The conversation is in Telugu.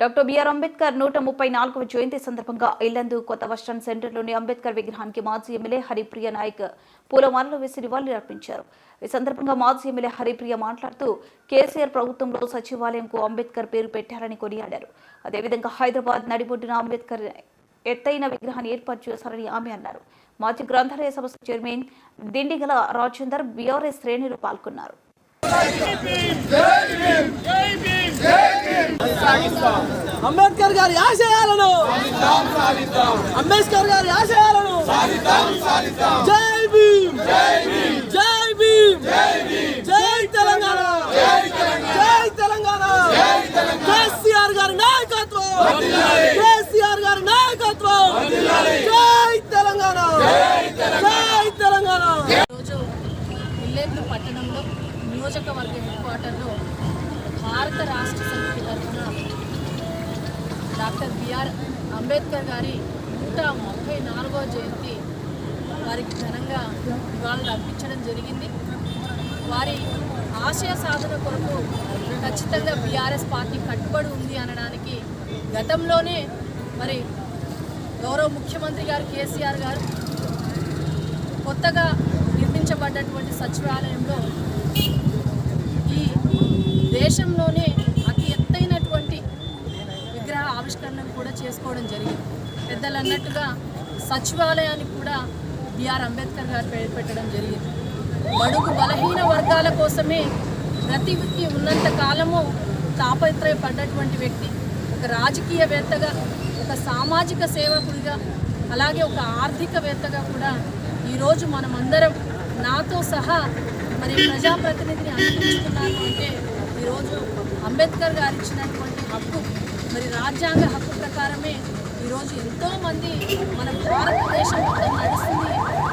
డాక్టర్ బిఆర్ అంబేద్కర్ నూట ముప్పై నాలుగవ జయంతి సందర్భంగా ఇల్లందు కొత్త బస్టాండ్ సెంటర్లోని అంబేద్కర్ విగ్రహానికి మాజీ ఎమ్మెల్యే హరిప్రియ నాయక్ పూలమాలలు వేసి నివాళులర్పించారు ఈ సందర్భంగా మాజీ ఎమ్మెల్యే హరిప్రియ మాట్లాడుతూ కేసీఆర్ ప్రభుత్వంలో సచివాలయంకు అంబేద్కర్ పేరు పెట్టారని కొనియాడారు. అదేవిధంగా హైదరాబాద్ నడిబొడ్డున అంబేద్కర్ ఎత్తైన విగ్రహాన్ని ఏర్పాటు చేశారని ఆమె అన్నారు. మాజీ గ్రంథాలయ సంస్థ చైర్మన్ దిండిగల రాజేందర్ బీఆర్ఎస్ శ్రేణులు పాల్గొన్నారు. అంబేద్కర్ గారి ఆశయాలను అంబేద్కర్ గారి ఆశయాలను జై భీమ్. జై భీమ్. జై తెలంగాణ. జై తెలంగాణ. కేసీఆర్ గారి నాయకత్వం. కేసీఆర్ గారి నాయకత్వం. జై తెలంగాణ. జై తెలంగాణ. రోజు పట్టణంలో నియోజకవర్గ హెడ్ క్వార్టర్లో భారత రాష్ట్ర సమితి తరఫున డాక్టర్ బిఆర్ అంబేద్కర్ గారి నూట ముప్పై నాలుగో జయంతి వారికి ఘనంగా నివాళులు అర్పించడం జరిగింది. వారి ఆశయ సాధన కొరకు ఖచ్చితంగా బీఆర్ఎస్ పార్టీ కట్టుబడి ఉంది అనడానికి గతంలోనే మరి గౌరవ ముఖ్యమంత్రి గారు కేసీఆర్ గారు కొత్తగా నిర్మించబడ్డటువంటి సచివాలయంలో ఈ దేశంలోని ఆవిష్కరణను కూడా చేసుకోవడం జరిగింది. పెద్దలు అన్నట్టుగా సచివాలయానికి కూడా బిఆర్ అంబేద్కర్ గారు పేరు పెట్టడం జరిగింది. బడుగు బలహీన వర్గాల కోసమే ప్రతి వ్యక్తి ఉన్నంత కాలము తాపత్రయపడ్డటువంటి వ్యక్తి ఒక రాజకీయవేత్తగా ఒక సామాజిక సేవకుడిగా అలాగే ఒక ఆర్థికవేత్తగా కూడా ఈరోజు మనమందరం నాతో సహా మరి ప్రజాప్రతినిధిని అందించుకున్నారు అంటే ఈరోజు అంబేద్కర్ గారు ఇచ్చినటువంటి హక్కు మరి రాజ్యాంగ హక్కు ప్రకారమే ఈరోజు ఎంతోమంది మన భారతదేశం మొత్తం నడుస్తుంది.